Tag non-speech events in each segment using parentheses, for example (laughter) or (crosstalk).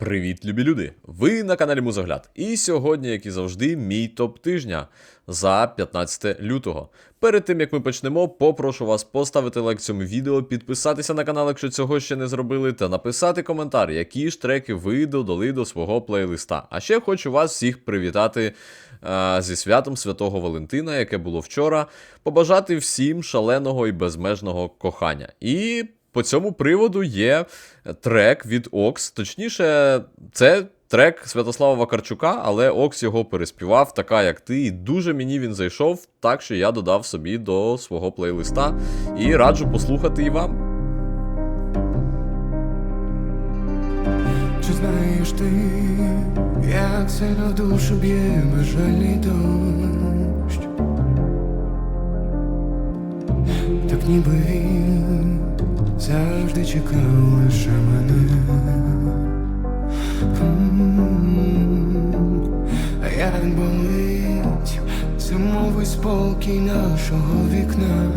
Привіт, любі люди! Ви на каналі Музогляд. І сьогодні, як і завжди, мій топ тижня за 15 лютого. Перед тим як ми почнемо, попрошу вас поставити лайк цьому відео, підписатися на канал, якщо цього ще не зробили, та написати коментар, які ж треки ви додали до свого плейлиста. А ще хочу вас всіх привітати е, зі святом Святого Валентина, яке було вчора. Побажати всім шаленого і безмежного кохання. І по цьому приводу є трек від Окс. Точніше, це трек Святослава Вакарчука, але Окс його переспівав, така як ти. І дуже мені він зайшов, так що я додав собі до свого плейлиста. І раджу послухати і вам. Чи знаєш ти, як сильно в душу б'є безжальний дощ? Так ніби він завжди чекав лише мене. А як болить зимовий спокій нашого вікна.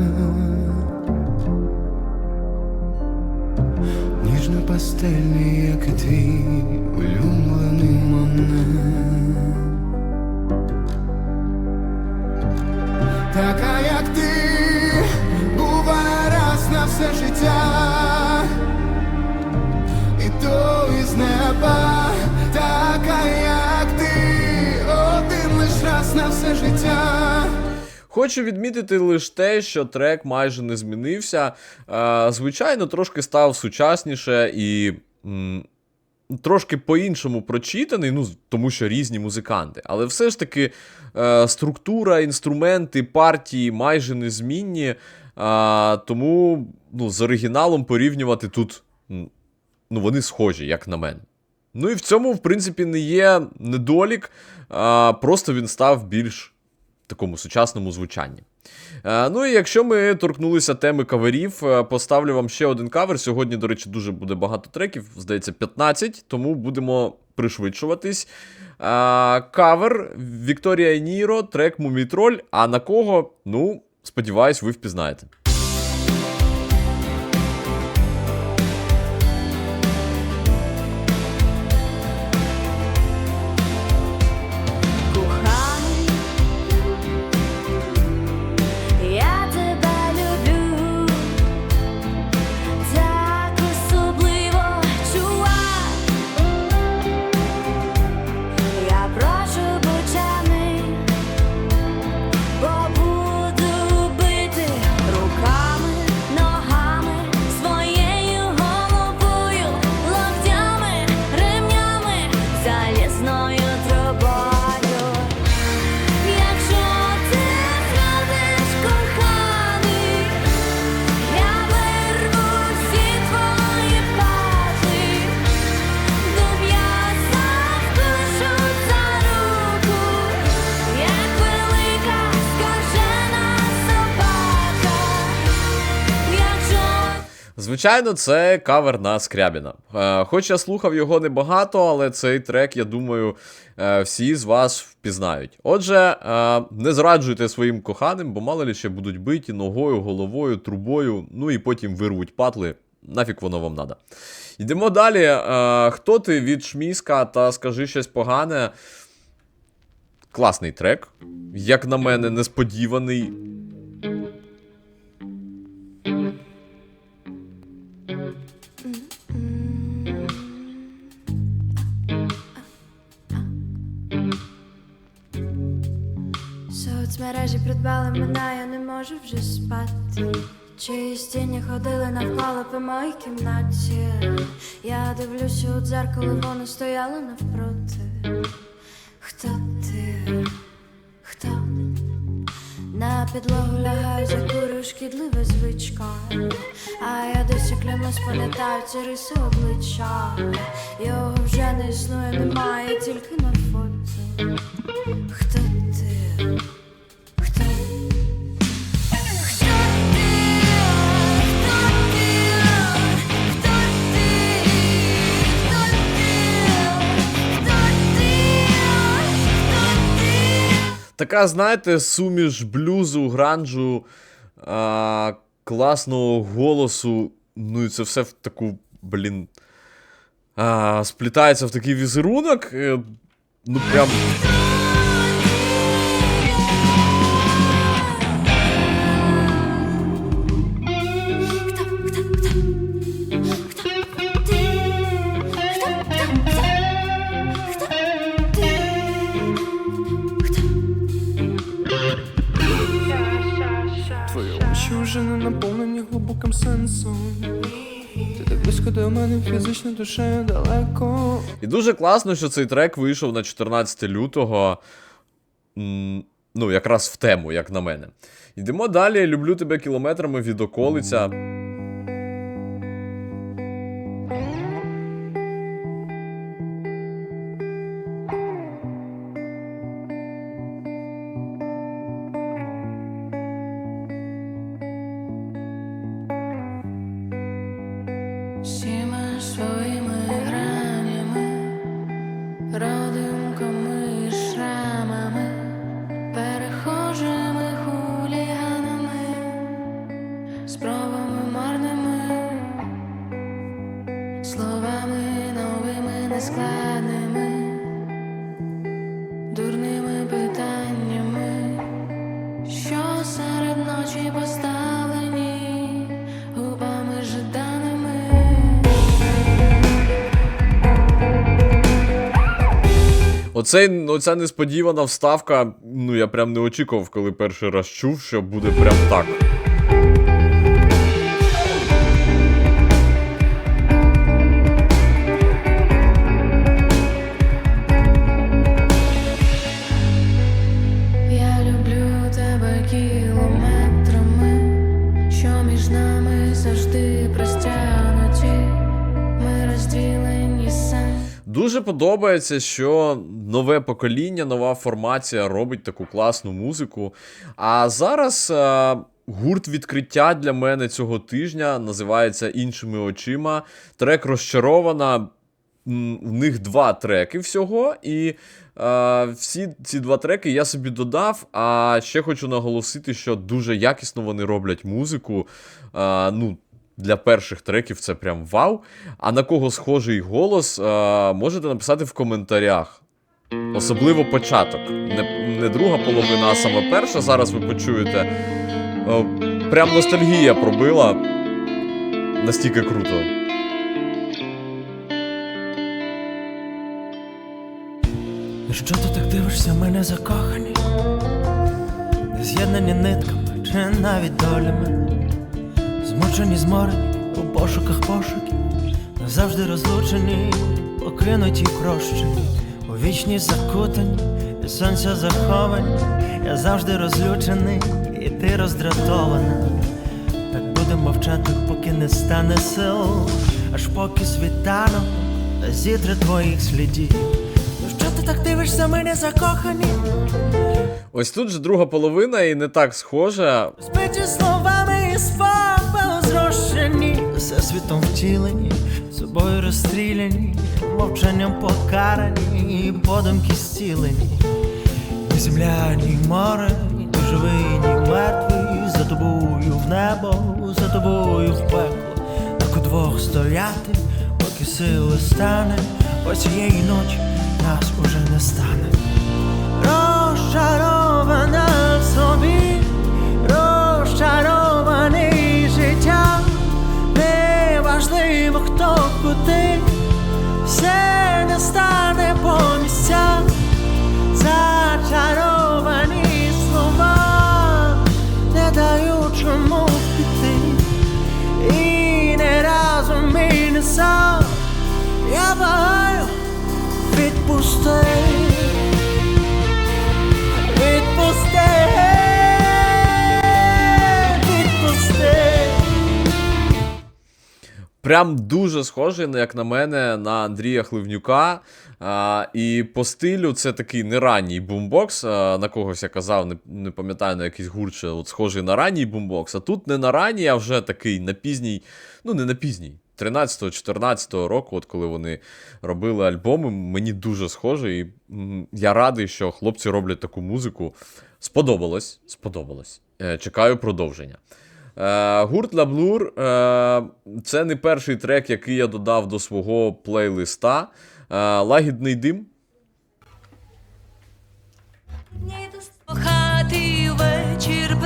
Ніжно-пастельний, як і твій улюблений мене. Хочу відмітити лише те, що трек майже не змінився. Е, звичайно, трошки став сучасніше і. Трошки по-іншому прочитаний, ну тому що різні музиканти. Але все ж таки е, структура, інструменти, партії майже незмінні. Е, тому ну, з оригіналом порівнювати тут ну, вони схожі, як на мене. Ну і в цьому, в принципі, не є недолік, е, просто він став більш такому сучасному звучанні. Е, ну і якщо ми торкнулися теми каверів, е, поставлю вам ще один кавер. Сьогодні, до речі, дуже буде багато треків, здається, 15, тому будемо пришвидшуватись. Е, кавер Вікторія Ніро, трек Мумітроль. А на кого? Ну, сподіваюсь, ви впізнаєте. Звичайно, це кавер на Скрябіна. Е, хоч я слухав його небагато, але цей трек, я думаю, е, всі з вас впізнають. Отже, е, не зраджуйте своїм коханим, бо мало ли ще будуть биті ногою, головою, трубою, ну і потім вирвуть патли. Нафіг воно вам надо. Йдемо далі. Хто ти від Шміска та скажи щось погане? Класний трек. Як на мене, несподіваний. Придбали мене, я не можу вже спати. Чиїсь тіні ходили навколо по моїй кімнаті. Я дивлюся у дзеркало, воно стояло навпроти. Хто ти? Хто? На підлогу лягаю, закурю шкідлива звичка. А я досі клянусь, пам'ятаю ці риси обличчя. Його вже не існує, немає тільки на фото. Хто Така, знаєте, суміш блюзу, гранжу, а, класного голосу. Ну і це все в таку, блін. а, сплітається в такий візерунок. е, Ну, прям. І дуже класно, що цей трек вийшов на 14 лютого. Ну, якраз в тему, як на мене. Йдемо далі. Люблю тебе кілометрами від околиця. Оцей, оця несподівана вставка. Ну, я прям не очікував, коли перший раз чув, що буде прям так. Подобається, що нове покоління, нова формація робить таку класну музику. А зараз е, гурт відкриття для мене цього тижня називається Іншими очима. Трек розчарована. В них два треки всього, і е, всі ці два треки я собі додав. А ще хочу наголосити, що дуже якісно вони роблять музику. Е, ну, для перших треків це прям вау. А на кого схожий голос, е, можете написати в коментарях. Особливо початок. Не, не друга половина, а саме перша. Зараз ви почуєте. Е, прям ностальгія пробила. Настільки круто. Що ти так дивишся, мене закохані? З'єднані нитками чи навіть долями, змучені, зморені у пошуках пошуків, назавжди розлучені, покинуті прощені, у вічні закутані, і сонця заховані, я завжди розлючений, і ти роздратована. Так будемо мовчати, поки не стане сил, аж поки світанок зітре твоїх слідів. Ну що ти так дивишся, мене закохані? Ось тут же друга половина і не так схожа. Збиті словами і спапело зрощені, все світом втілені, собою розстріляні, мовчанням покарані, подумки зцілені. Ні земля, ні море, ні живий, ні мертвий, за тобою в небо, за тобою в пекло, так удвох стояти, поки сили стане, ось цієї ночі нас уже не стане. Розчарована в собі, розчарований куди, все не стане по місцях, зачаровані слова, не дають чому піти, і не разом і не сам, я відпусти. Відпусти, Прям дуже схожий, ну, як на мене, на Андрія Хливнюка. А, і по стилю це такий не ранній бумбокс. А, на когось я казав, не, не пам'ятаю на якийсь гурт, що от схожий на ранній бумбокс. А тут не на ранній, а вже такий на пізній, ну не на пізній. 13-14 року, от коли вони робили альбоми, мені дуже схоже, і я радий, що хлопці роблять таку музику. Сподобалось, сподобалось. Е, чекаю продовження. Е, гурт Лаблур е, це не перший трек, який я додав до свого плейлиста. Е, лагідний дим. Кохати вечір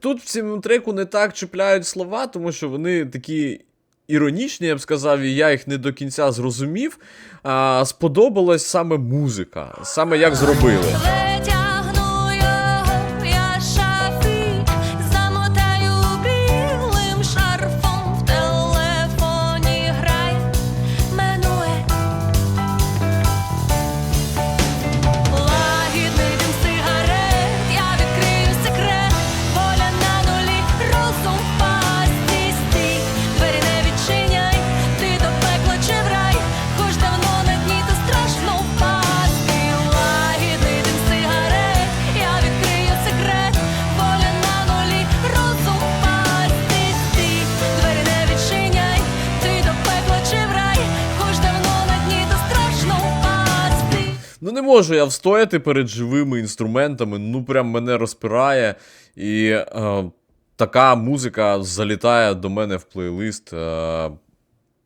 тут в цьому треку не так чіпляють слова, тому що вони такі іронічні, я б сказав, і я їх не до кінця зрозумів. А, сподобалась саме музика, саме як зробили. Можу я встояти перед живими інструментами, ну прям мене розпирає. І е, така музика залітає до мене в плейлист. Е,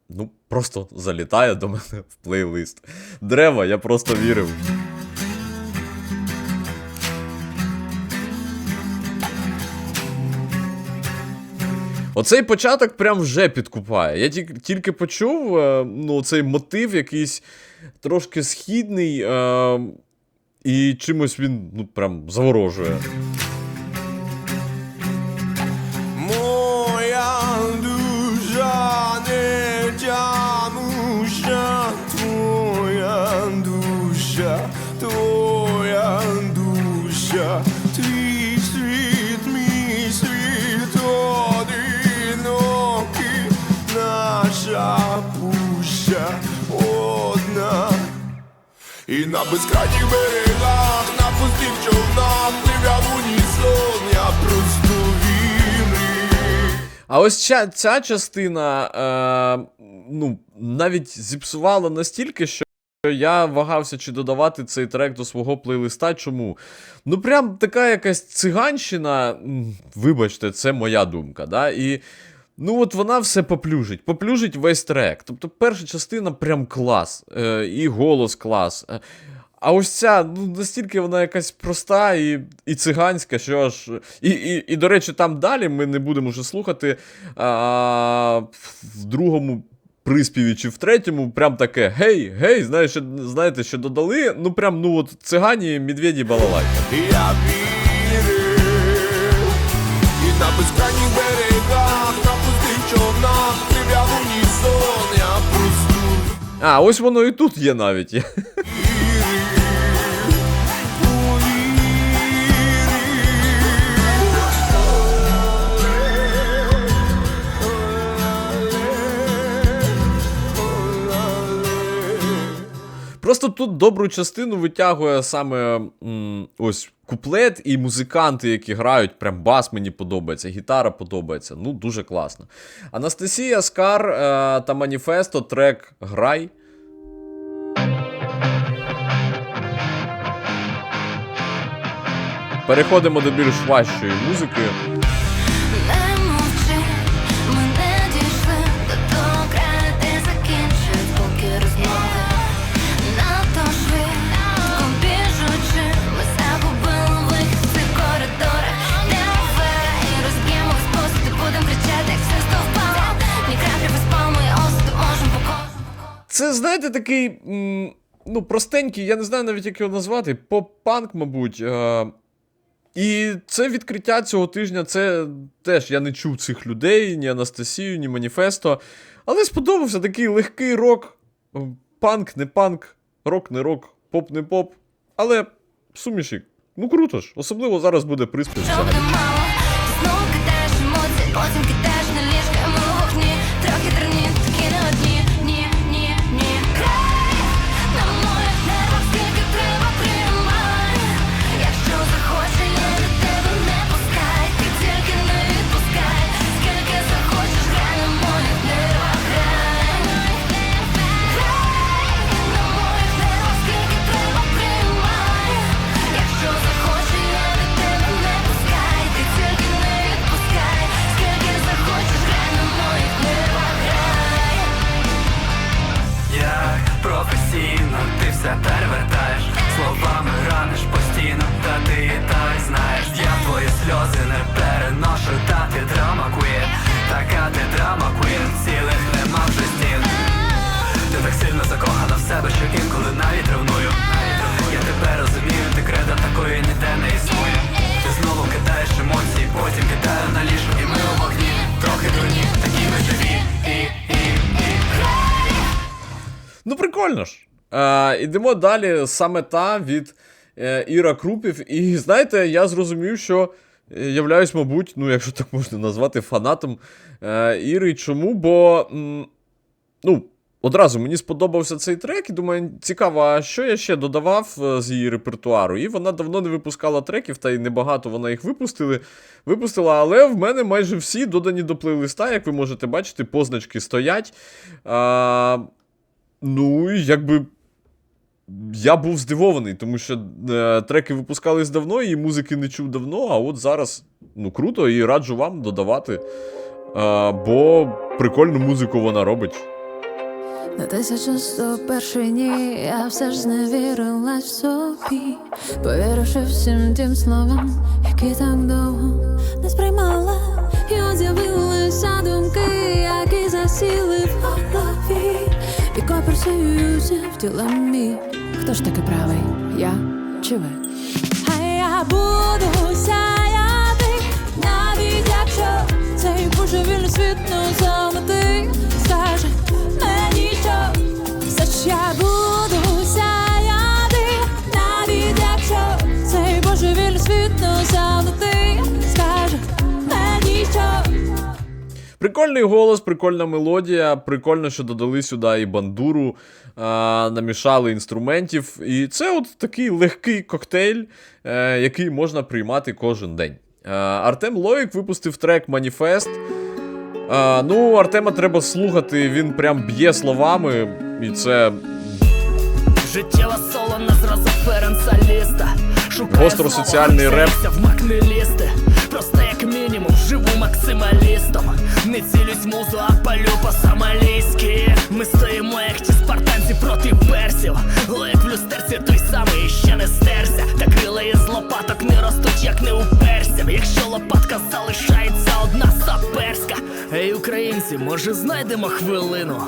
ну, просто залітає до мене в плейлист. Дерева, я просто вірив. Оцей початок прям вже підкупає. Я тільки, тільки почув е, ну, цей мотив якийсь трошки східний, е, і чимось він ну, прям заворожує. На безкрайніх берегах, на пустих човнах, пливя в унісон, я просто вільний. А ось ця, ця частина е, ну, навіть зіпсувала настільки, що я вагався, чи додавати цей трек до свого плейлиста. Чому? Ну, прям така якась циганщина. Вибачте, це моя думка. Да? І ну, от вона все поплюжить, поплюжить весь трек. Тобто, перша частина прям клас, е, і голос клас. Е, А ось ця, ну, настільки вона якась проста і, і циганська, що аж. І, і, і, до речі, там далі ми не будемо вже слухати. А, в другому приспіві чи в третьому, прям таке гей, гей, знаєш, знаєте, що додали. Ну, прям, ну от цигані, медведі, балалайка. Я вірив, і на безкрайніх А, ось воно і тут є навіть. (laughs) Просто тут добру частину витягує саме м, ось куплет і музиканти, які грають, прям бас мені подобається, гітара подобається. Ну, дуже класно. Анастасія Скар е, та Маніфесто, трек Грай. Переходимо до більш важчої музики. Це, знаєте, такий. ну, простенький, я не знаю навіть, як його назвати. Поп-панк, мабуть. Е, і це відкриття цього тижня. Це теж я не чув цих людей, ні Анастасію, ні Маніфесто. Але сподобався такий легкий рок. Е, Панк, не панк, рок, не рок, поп, не поп. Але суміші. Ну круто ж. Особливо зараз буде приспів. сльози не переношу, та ти драма квір. Така ти драма квір цілих нема вже стін Ти так сильно закохана в себе, що інколи навіть ревную. Я тебе розумію, ти креда такої ніде не існує. Ти знову кидаєш емоції, потім кидаю на ліжку і ми у вогні. Трохи дурні, такі ми живі. І, Ну прикольно ж. Е, Ідемо далі, саме та від. Е, Іра Крупів, і знаєте, я зрозумів, що являюсь, мабуть, ну, якщо так можна назвати, фанатом е, Іри. Чому? Бо. м, ну, Одразу мені сподобався цей трек, і думаю, цікаво, а що я ще додавав е, з її репертуару? І вона давно не випускала треків, та й небагато вона їх випустили, випустила, але в мене майже всі додані до плейлиста, як ви можете бачити, позначки стоять. А, ну, якби. Я був здивований, тому що е, треки випускались давно, і музики не чув давно, а от зараз ну круто і раджу вам додавати. Е, бо прикольну музику вона робить. На тисячу сто перший ні, я все ж зневірилась в собі, повіривши всім тим словам, які так довго не сприймала, і з'явилися думки, які засіли в голові, і кооперсуються в тілемі. Хто ж таки правий? Я чи ви? А я буду сяяти, навіть якщо цей божевільний світ не залетить, скаже мені, що все ж я буду Прикольний голос, прикольна мелодія. Прикольно, що додали сюди і бандуру, а, намішали інструментів. І це от такий легкий коктейль, е, який можна приймати кожен день. Е, Артем Лоїк випустив трек Маніфест. Е, ну, Артема треба слухати, він прям б'є словами, і це Життєва солона зразу Ференца Ліста Шукаю Гостросоціальний слова, реп. Просто як мінімум живу максималістом Не цілюсь музу, а палю по-сомалійськи Ми стоїмо як ті спартанці проти персів Лоїк в люстерці той самий ще не стерся Та крила із лопаток не ростуть, як не уперся Якщо лопатка залишається одна саперська Ей, українці, може знайдемо хвилину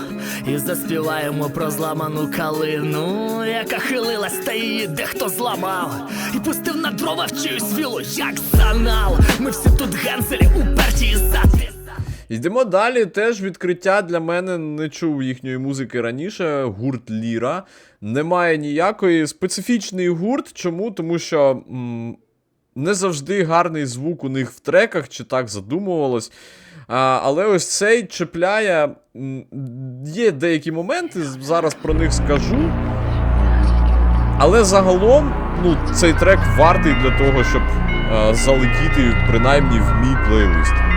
і заспіваємо про зламану калину, яка хилилась, та її дехто зламав. І пустив на дрова в чиюсь вілу, як санал. Ми всі тут генселі, уперті і зати. Йдемо далі. Теж відкриття для мене не чув їхньої музики раніше. Гурт Ліра. Немає ніякої. Специфічний гурт. Чому? Тому що м, не завжди гарний звук у них в треках, чи так задумувалось. А, але ось цей чіпляє. Є деякі моменти, зараз про них скажу. Але загалом, ну, цей трек вартий для того, щоб е, залетіти принаймні в мій плейлист.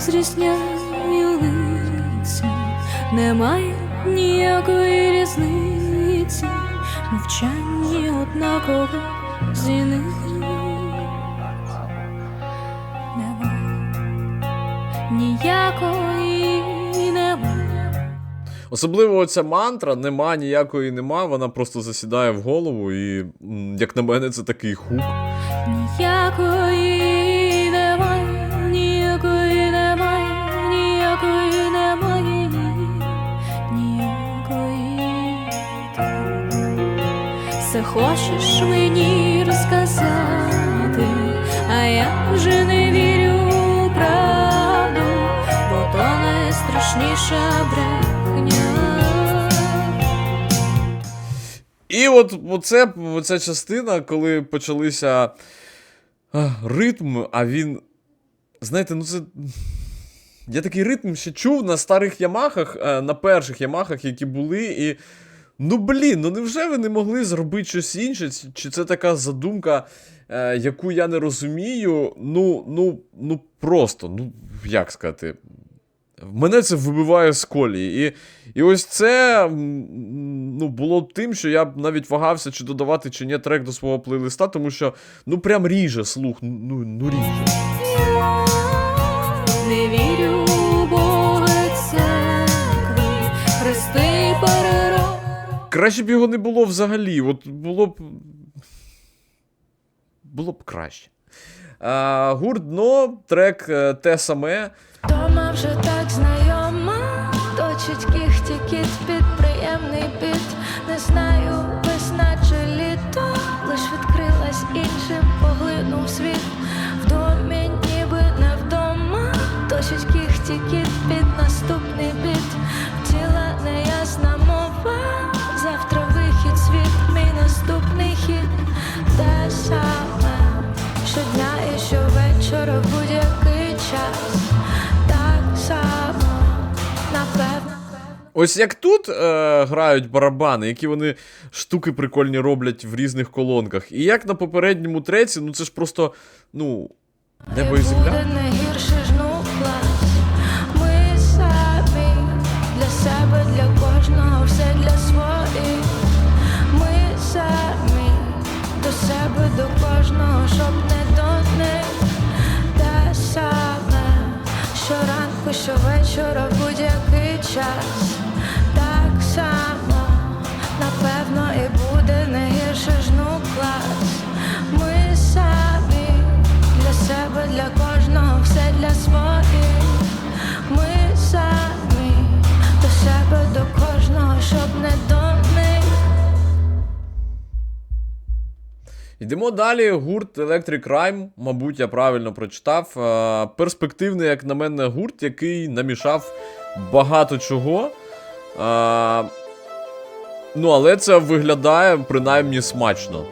Розрізняю лиця, немає ніякої різниці, мовчання однаково зі них. Немає ніякої немає. Особливо оця мантра нема ніякої нема, вона просто засідає в голову, і, як на мене, це такий хук. Ніякої хочеш мені розказати, а я вже не вірю у правду, бо то найстрашніша брехня. І от оце, оця частина, коли почалися ритм, а він. Знаєте, ну це. Я такий ритм ще чув на старих Ямахах, е, на перших Ямахах, які були, і. Ну блін, ну невже ви не могли зробити щось інше? Чи- це така задумка, е, яку я не розумію? Ну, ну, ну просто, ну як сказати. Мене це вибиває з колії. І, і ось це ну, було тим, що я б навіть вагався, чи додавати чи ні трек до свого плейлиста, тому що ну прям ріже слух, ну, ну ріже. Краще б його не було взагалі. От було б. було б краще. А, гурт дно, трек е, те саме. Тома вже так знайома, точить Ось як тут е, грають барабани, які вони штуки прикольні роблять в різних колонках. І як на попередньому треці, ну це ж просто, ну, небо і земля. Щоранку, щовечора, будь-який час. Напевно, і буде не гірше ж ну клас. Ми самі для себе, для кожного, все для своїх. Ми самі до себе, до кожного, щоб не до них. Йдемо далі. Гурт Electric Rhyme, мабуть, я правильно прочитав. Е, перспективний, як на мене, гурт, який намішав багато чого. Ну, але це виглядає принаймні смачно.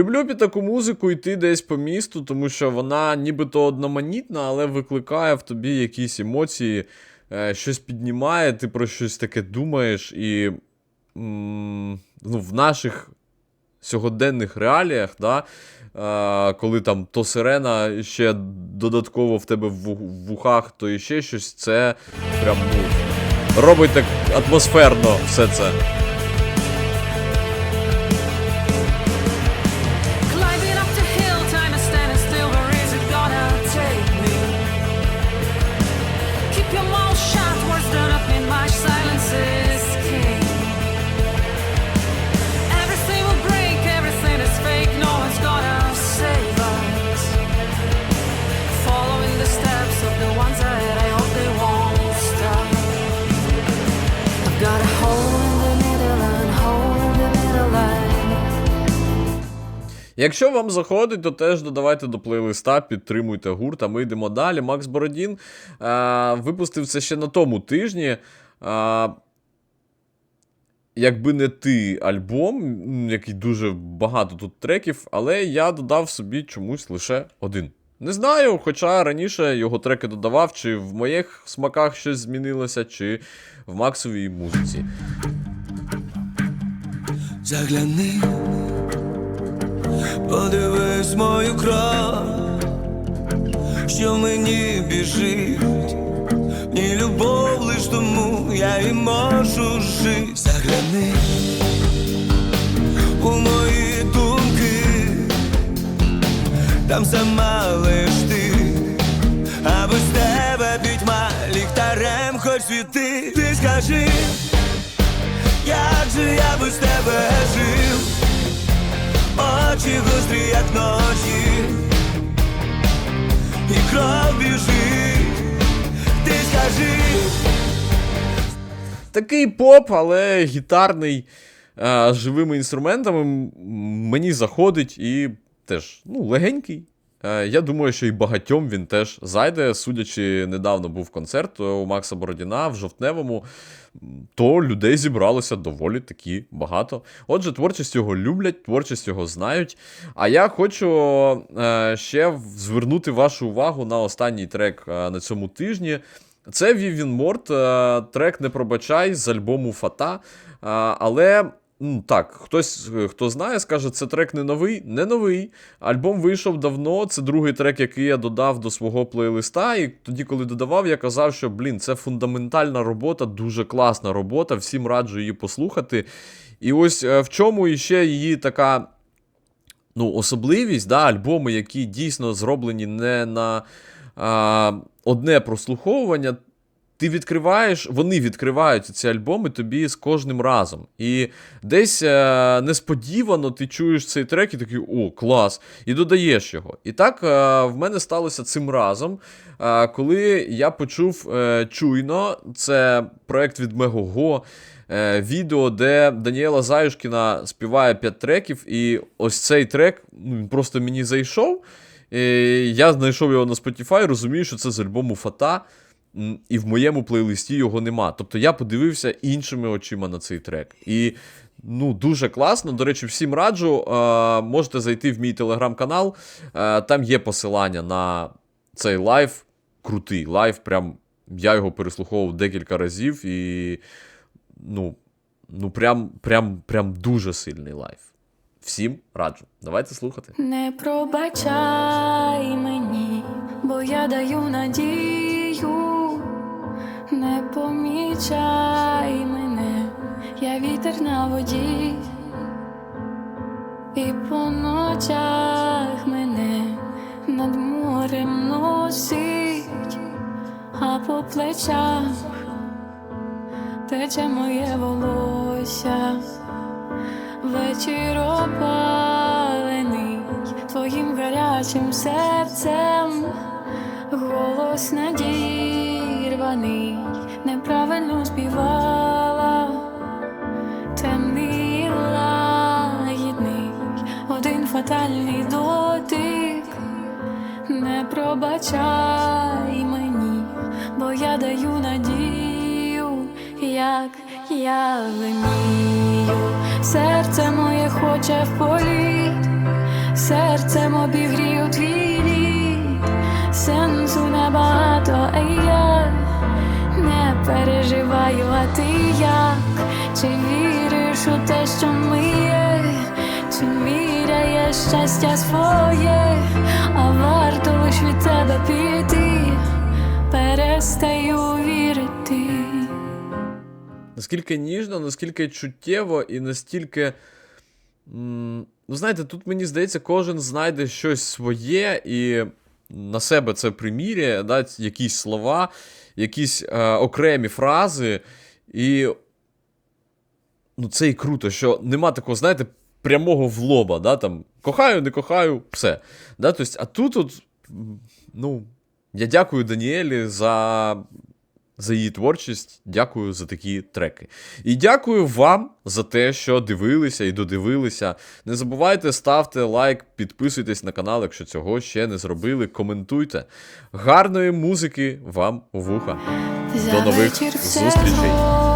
Люблю під таку музику йти десь по місту, тому що вона нібито одноманітна, але викликає в тобі якісь емоції, е, щось піднімає, ти про щось таке думаєш, і ну, в наших сьогоденних реаліях, да, е, коли там то сирена ще додатково в тебе в вухах, то іще щось, це прям ну, робить так атмосферно все це. Якщо вам заходить, то теж додавайте до плейлиста, підтримуйте гурт, а ми йдемо далі. Макс Бородін е, випустив це ще на тому тижні. Е, Якби не ти альбом, який дуже багато тут треків, але я додав собі чомусь лише один. Не знаю, хоча раніше його треки додавав, чи в моїх смаках щось змінилося, чи в Максовій музиці. Загляни, подивись мою кров, що в мені біжить, ні любов лиш тому я і можу жити. Загляни у мої думки, там сама лиш ти, а без тебе пітьма ліхтарем хоч світи. Ти скажи. Як же я без тебе жив? Очі гострі, як ночі, і кров біжить, ти скажи, Такий поп, але гітарний е, з живими інструментами мені заходить і теж ну, легенький. Е, я думаю, що і багатьом він теж зайде. Судячи, недавно був концерт у Макса Бородіна в жовтневому, то людей зібралося доволі таки багато. Отже, творчість його люблять, творчість його знають. А я хочу е, ще звернути вашу увагу на останній трек е, на цьому тижні. Це Вівін Морт, трек Не пробачай з альбому Фата. Але. Так, хтось, е, хто знає, скаже, це трек не новий, не новий. Альбом вийшов давно. Це другий трек, який я додав до свого плейлиста. І тоді, коли додавав, я казав, що блін, це фундаментальна робота, дуже класна робота. Всім раджу її послухати. І ось е, в чому іще її така ну, особливість, да, альбоми, які дійсно зроблені не на а, одне прослуховування. Ти відкриваєш, вони відкривають ці альбоми тобі з кожним разом. І десь е, несподівано ти чуєш цей трек і такий о, клас, і додаєш його. І так е, в мене сталося цим разом, е, коли я почув е, чуйно, це проект від Мегого, е, відео, де Даніела Заюшкіна співає 5 треків, і ось цей трек ну, просто мені зайшов. І я знайшов його на Spotify, розумію, що це з альбому Фата. І в моєму плейлисті його нема. Тобто я подивився іншими очима на цей трек. І ну, дуже класно. До речі, всім раджу. Е, можете зайти в мій телеграм-канал. Е, там є посилання на цей лайв. Крутий лайв. Прям я його переслуховував декілька разів, і ну, ну прям, прям, прям дуже сильний лайв. Всім раджу. Давайте слухати. Не пробачай мені, бо я даю надію, не помічай мене, я вітер на воді, і по ночах мене над морем носить, а по плечах тече моє волосся. Вечір опалений твоїм гарячим серцем, голос надірваний, неправильно співала, темний лагідний, один фатальний дотик, не пробачай мені, бо я даю надію, як я вмію. Серце моє хоче в політ, серцем обігрію твій сенсу небагато, а я не переживаю, а ти як? Чи віриш у те, що ми є, чи міряєш щастя своє, а варто лиш від тебе піти, перестаю вірити. Наскільки ніжно, наскільки чуттєво і настільки. Ну, знаєте, тут мені здається, кожен знайде щось своє і на себе це приміряє, да, якісь слова, якісь е, окремі фрази. І ну, це і круто, що нема такого, знаєте, прямого влоба. да, там, кохаю, не кохаю, все. Да, тобто, а тут, от, ну, я дякую Даніелі за за її творчість. Дякую за такі треки. І дякую вам за те, що дивилися і додивилися. Не забувайте, ставте лайк, підписуйтесь на канал, якщо цього ще не зробили. Коментуйте. Гарної музики вам у вуха. До нових зустрічей.